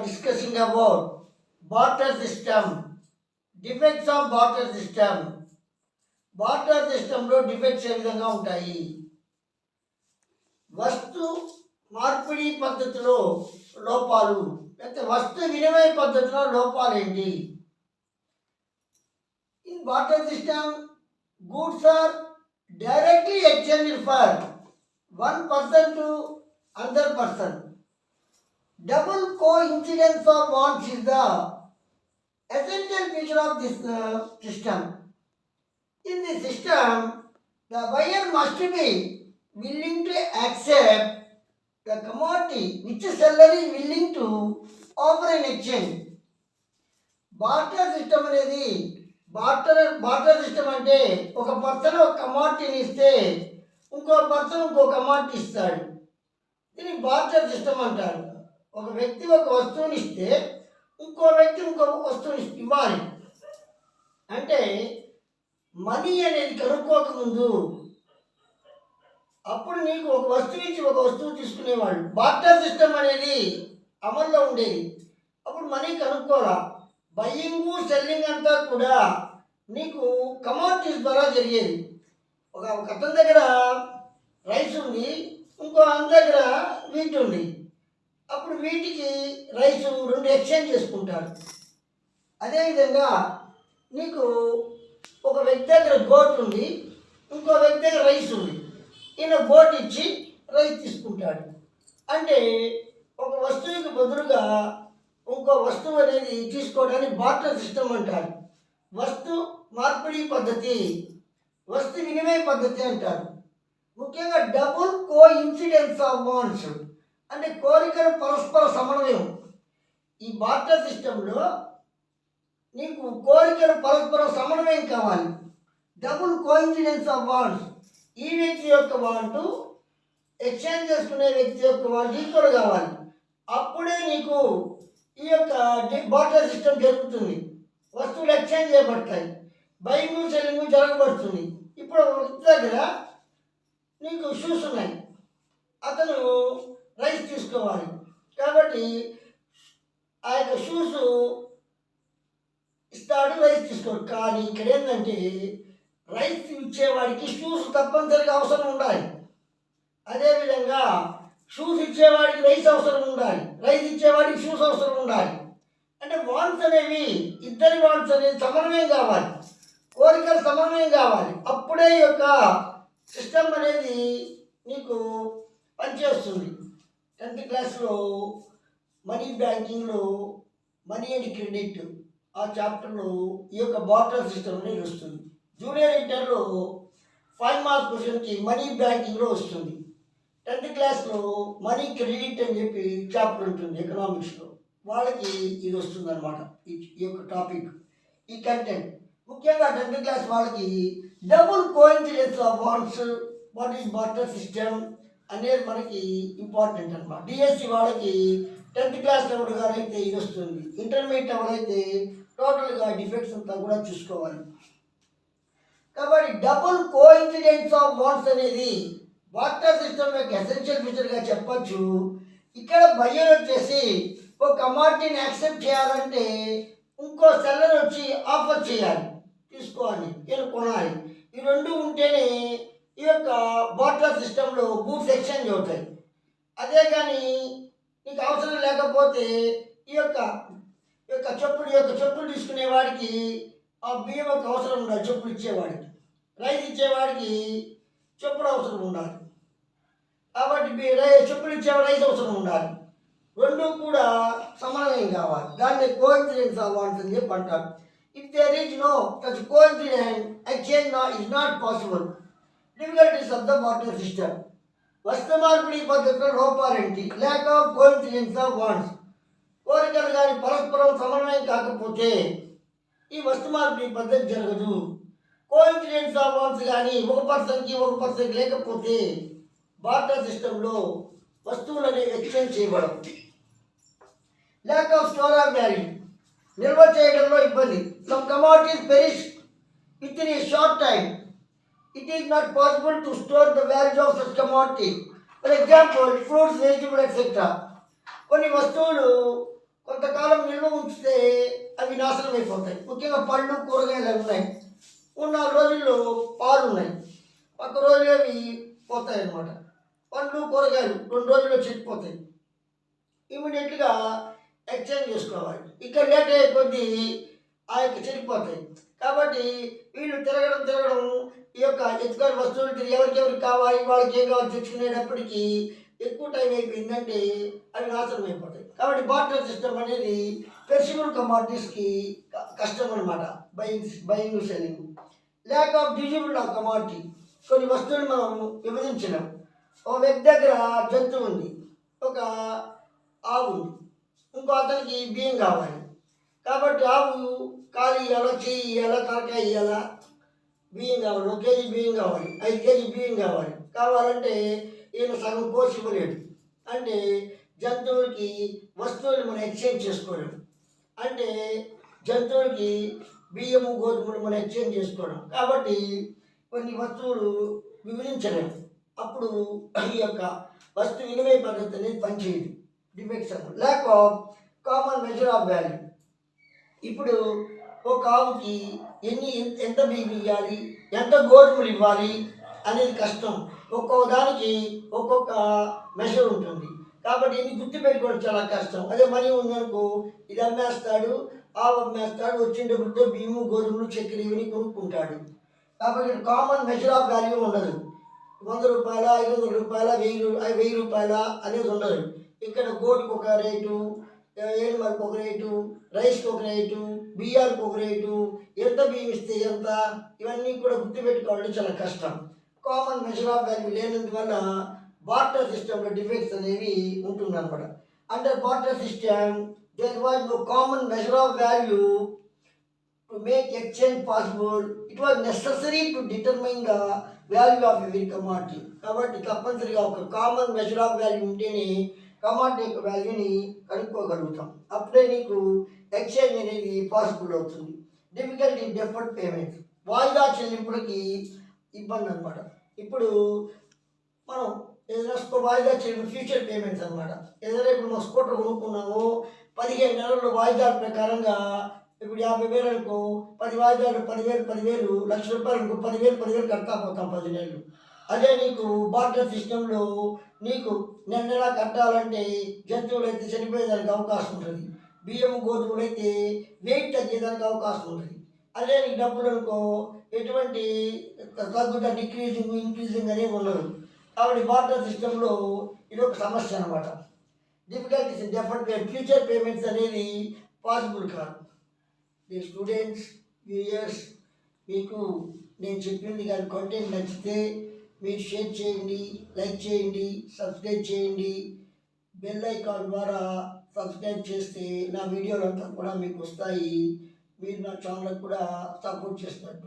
are discussing about barter system, defects of barter system. సిస్టంలో defects ఏ విధంగా ఉంటాయి? వస్తు మార్పిడి పద్ధతిలో లోపాలు లేకపోతే వస్తు వినిమయ పద్ధతిలో లోపాలు ఏంటి? In barter system goods are directly exchange for one person to other person double coincidence of wants is the essential feature of this uh, system. In this system, the buyer must be willing to accept the commodity which the seller is willing to offer in exchange. Barter system అనేది barter barter system అంటే ఒక person ఒక కమాడిటీని ఇస్తే ఇంకో person ఇంకో commodity ఇస్తాడు దీన్ని barter system అంటారు ఒక వ్యక్తి ఒక వస్తువుని ఇస్తే ఇంకో వ్యక్తి ఇంకో వస్తువుని ఇవ్వాలి. అంటే మనీ అనేది కనుక్కోకముందు అప్పుడు నీకు ఒక వస్తువు ఇచ్చి ఒక వస్తువు తీసుకునేవాళ్ళు. బార్టర్ సిస్టమ్ అనేది అమల్లో ఉండేది. అప్పుడు మనీ కనుక్కోరా? బయ్యింగ్ సెల్లింగ్ అంతా కూడా నీకు కమోడిటీస్ ద్వారా జరిగేది. ఒక ఒక అతని దగ్గర రైస్ ఉంది ఇంకో అతని దగ్గర వీట్ ఉంది. అప్పుడు వీటికి రైస్ రెండు ఎక్స్చేంజ్ చేసుకుంటారు అదేవిధంగా నీకు ఒక వ్యక్తి దగ్గర గోట్ ఉంది ఇంకో వ్యక్తి దగ్గర రైస్ ఉంది. ఈయన గోట్ ఇచ్చి రైస్ తీసుకుంటాడు. అంటే ఒక వస్తువుకి బదులుగా ఇంకో వస్తువు అనేది తీసుకోవడానికి బాటర్ సిస్టమ్ అంటారు. వస్తు మార్పిడి పద్ధతి వస్తు వినిమయ పద్ధతి అంటారు. ముఖ్యంగా double coincidence of wants అంటే కోరికలు పరస్పర సమన్వయం. ఈ బాటర్ సిస్టంలో నీకు కోరికలు పరస్పర సమన్వయం కావాలి. డబుల్ కోఇన్సిడెన్స్ ఆఫ్ వాంట్స్ ఈ వ్యక్తి యొక్క వాంటు ఎక్స్చేంజ్ చేసుకునే వ్యక్తి యొక్క వాంట్ ఈక్వల్ కావాలి. అప్పుడే నీకు ఈ యొక్క బాటర్ సిస్టమ్ జరుగుతుంది. వస్తువులు ఎక్స్చేంజ్ చేయబడతాయి. బయింగ్ సెల్లింగ్ జరగబడుతుంది. ఇప్పుడు దగ్గర నీకు షూస్ ఉన్నాయి. అతను రైస్ తీసుకోవాలి. కాబట్టి ఆ యొక్క షూస్ ఇస్తాడు రైస్ తీసుకోడు. కానీ ఇక్కడ ఏంటంటే రైస్ ఇచ్చేవాడికి షూస్ తప్పనిసరిగా అవసరం ఉండాలి. అదేవిధంగా షూస్ ఇచ్చేవాడికి రైస్ అవసరం ఉండాలి. రైస్ ఇచ్చేవాడికి షూస్ అవసరం ఉండాలి. అంటే వాన్స్ అనేవి ఇద్దరి వాన్స్ అనేది సమన్వయం కావాలి. కోరికలు సమన్వయం కావాలి. అప్పుడే యొక్క సిస్టమ్ అనేది నీకు పనిచేస్తుంది. టెన్త్ క్లాస్లో మనీ బ్యాంకింగ్లో మనీ అండ్ క్రెడిట్ ఆ చాప్టర్లో ఈ యొక్క బాటర్ సిస్టమ్ అనేది వస్తుంది. జూనియర్ ఇంటర్లో ఫైవ్ మార్క్స్ క్వశ్చన్కి మనీ బ్యాంకింగ్లో వస్తుంది. టెన్త్ క్లాస్లో మనీ క్రెడిట్ అని చెప్పి చాప్టర్ ఉంటుంది ఎకనామిక్స్లో. వాళ్ళకి ఇది వస్తుంది అనమాట ఈ ఈ యొక్క టాపిక్ ఈ కంటెంట్. ముఖ్యంగా టెన్త్ క్లాస్ వాళ్ళకి double coincidence of wants what is barter system అనేది మనకి ఇంపార్టెంట్ అనమాట డిఎస్సి వాళ్ళకి టెన్త్ క్లాస్ లెవెల్ గారు అయితే ఇది వస్తుంది. ఇంటర్మీడియట్ లెవెల్ అయితే టోటల్గా డిఫెక్ట్స్ అంతా కూడా చూసుకోవాలి. కాబట్టి double coincidence of wants అనేది వాటర్ సిస్టమ్ యొక్క ఎసెన్షియల్ ఫీచర్గా చెప్పచ్చు. ఇక్కడ బయ్యర్ వచ్చేసి ఒక కమాడిటీని యాక్సెప్ట్ చేయాలంటే ఇంకో సెల్లర్ వచ్చి ఆఫర్ చేయాలి. తీసుకోవాలి. నేను కొనాలి. ఈ రెండు ఉంటేనే యొక్క బాటర్ సిస్టంలో గూడ్స్ ఎక్స్చేంజ్ అవుతాయి. అదే కానీ నీకు అవసరం లేకపోతే ఈ యొక్క ఈ యొక్క చెప్పుడు ఈ యొక్క చెప్పులు తీసుకునే వాడికి ఆ బియ్యం యొక్క అవసరం ఉండాలి చెప్పులు ఇచ్చేవాడికి. రైస్ ఇచ్చేవాడికి చెప్పుడు అవసరం ఉండాలి. కాబట్టి చెప్పులు ఇచ్చే రైస్ అవసరం ఉండాలి. రెండు కూడా సమానం కావాలి. దాన్ని కోఇన్సిడెన్స్ అవ్వాల్సింది చెప్పి అంటారు. If they reach no that coincident exchange is not possible difficulties of the barter system వస్తు మార్పిడి పద్ధతిలో లోపాలేంటి? Lack of coincidence of wants కోరికలు కానీ పరస్పరం సమన్వయం కాకపోతే ఈ వస్తు మార్పిడి పద్ధతి జరగదు. కోఇన్సిడెన్స్ ఆఫ్ వాండ్స్ కానీ ఒక పర్సన్కి ఒక పర్సన్కి లేకపోతే బార్టర్ సిస్టంలో వస్తువులని ఎక్స్చేంజ్ చేయబడవు. Lack of store of value నిల్వ చేయడంలో ఇబ్బంది. Some commodities perish within a short time it is not possible to store the value of such commodity. For example fruits vegetable etcetera కొన్ని వస్తువులు కొంతకాలం నిల్వ ఉంచితే అవి నాశనం అయిపోతాయి. ముఖ్యంగా పళ్ళు కూరగాయలు అవి ఉన్నాయి. మూడు నాలుగు రోజుల్లో పాలు ఉన్నాయి. ఒక రోజు అవి పోతాయి అన్నమాట. పండ్లు కూరగాయలు రెండు రోజుల్లో చెడిపోతాయి. ఇమీడియట్గా ఎక్స్చేంజ్ చేసుకోవాలి. ఇక్కడ లేట్ అయ్యే కొద్దీ ఆ యొక్క చెడిపోతాయి. కాబట్టి వీళ్ళు తిరగడం తిరగడం ఈ యొక్క ఎత్తుకొని వస్తువులు ఎవరికెవరికి కావాలి వాళ్ళకి ఏం కావాలి తెచ్చుకునేటప్పటికి ఎక్కువ టైం అయిపోయిందంటే అవి నాశనం అయిపోతాయి. కాబట్టి బాటర్ సిస్టమ్ అనేది పెర్సిబుల్ కమాడిటీస్కి కష్టం అనమాట buying buying selling. Lack of divisible of commodity. కొన్ని వస్తువులు మనం విభజించలేం ఒక వ్యక్తి దగ్గర జంతువు ఉంది. ఒక ఆవు ఉంది. ఇంకో అతనికి బియ్యం కావాలి. కాబట్టి ఆవు కాలు ఇవ్వాలా చేయి ఇవ్వాలా తలకాయ ఇవ్వాలా బియ్యం కావాలి ఒక కేజీ బియ్యం కావాలి ఐదు కేజీ బియ్యం కావాలి. కావాలంటే ఈయన సగం కోసి ఇవ్వలేడు. అంటే జంతువులకి వస్తువులు మనం ఎక్స్చేంజ్ చేసుకోలేము. అంటే జంతువులకి బియ్యము గోధుమలు మనం ఎక్స్చేంజ్ చేసుకోవడం కాబట్టి కొన్ని వస్తువులు విభజించలేము అప్పుడు ఈ యొక్క వస్తు వినిమయ పద్ధతి అనేది పనిచేయదు. డిఫెక్ట్స్ అన్నమాట lack of common measure of value ఇప్పుడు ఒక ఆవుకి ఎన్ని ఎంత బియ్యం ఇవ్వాలి? ఎంత గోధుమలు ఇవ్వాలి అనేది కష్టం. ఒక్కొక్క దానికి ఒక్కొక్క మెషర్ ఉంటుంది. కాబట్టి ఇది గుర్తుపెట్టుకోవడం చాలా కష్టం. అదే మనీ ఉందనుకో ఇది అమ్మేస్తాడు ఆవు అమ్మేస్తాడు వచ్చిన డబ్బులతో బియ్యము గోధుమలు చక్కెర ఇవన్నీ కొనుక్కుంటాడు. కాబట్టి కామన్ మెషర్ ఆఫ్ వాల్యూ ఉండదు. వంద రూపాయల ఐదు వందల రూపాయల వెయ్యి వెయ్యి రూపాయల అనేది ఉండదు. ఇక్కడ గోటుకు ఒక రేటు ఏడుమలకు ఒక రేటు రైస్కి ఒక రేటు బియ్యానికి ఒక రేటు ఎంత బియ్యం ఇస్తే ఎంత ఇవన్నీ కూడా గుర్తుపెట్టుకోవడం చాలా కష్టం. కామన్ మెజర్ ఆఫ్ వాల్యూ లేనందువల్ల బార్టర్ సిస్టంలో డిఫెక్ట్స్ అనేవి ఉంటుందన్నమాట. Under barter system there was no common measure of value to make exchange possible it was necessary to determine the value of every commodity. కాబట్టి తప్పనిసరిగా ఒక కామన్ మెజర్ ఆఫ్ వాల్యూ ఉంటేనే commodity యొక్క వాల్యూని కనుక్కోగలుగుతాం. అప్పుడే నీకు ఎక్స్చేంజ్ అనేది పాసిబుల్ అవుతుంది. డిఫికల్టీ డెఫర్డ్ పేమెంట్ వాయిదా చెల్లింపులకి ఇబ్బంది అనమాట ఇప్పుడు మనం ఏదైనా వాయిదా చెల్లింపు ఫ్యూచర్ పేమెంట్స్ అనమాట ఏదైనా ఇప్పుడు మనం స్కూటర్ కొనుక్కున్నాము పదిహేను నెలల వాయిదాల ప్రకారంగా ఇప్పుడు యాభై వేలు అనుకో పది వాయిదాలు పదివేలు పదివేలు లక్ష రూపాయలు అనుకో పదివేలు పదివేలు కడతా పోతాం పది నెలలు. అదే నీకు బార్టర్ సిస్టంలో నీకు నెల నెల కట్టాలంటే జంతువులు అయితే చనిపోయేదానికి అవకాశం ఉంటుంది. బియ్యం గోధుమలు అయితే వెయిట్ తగ్గేదానికి అవకాశం ఉంటుంది అదే నీకు డబ్బులు అనుకో ఎటువంటి తగ్గుత డిక్రీజింగ్ ఇంక్రీజింగ్ అనేవి ఉండదు. కాబట్టి బార్టర్ సిస్టంలో ఇది ఒక సమస్య అనమాట డిఫికల్టీస్ డెఫర్డ్ ఫ్యూచర్ పేమెంట్స్ అనేది పాసిబుల్ కాదు. మీ స్టూడెంట్స్ వ్యూయర్స్ మీకు నేను చెప్పింది కానీ కంటెంట్ నచ్చితే మీరు షేర్ చేయండి లైక్ చేయండి సబ్స్క్రైబ్ చేయండి. బెల్ ఐకాన్ ద్వారా సబ్స్క్రైబ్ చేస్తే నా వీడియోలు అంతా కూడా మీకు వస్తాయి. మీరు నా ఛానల్ కూడా సపోర్ట్ చేసినట్టు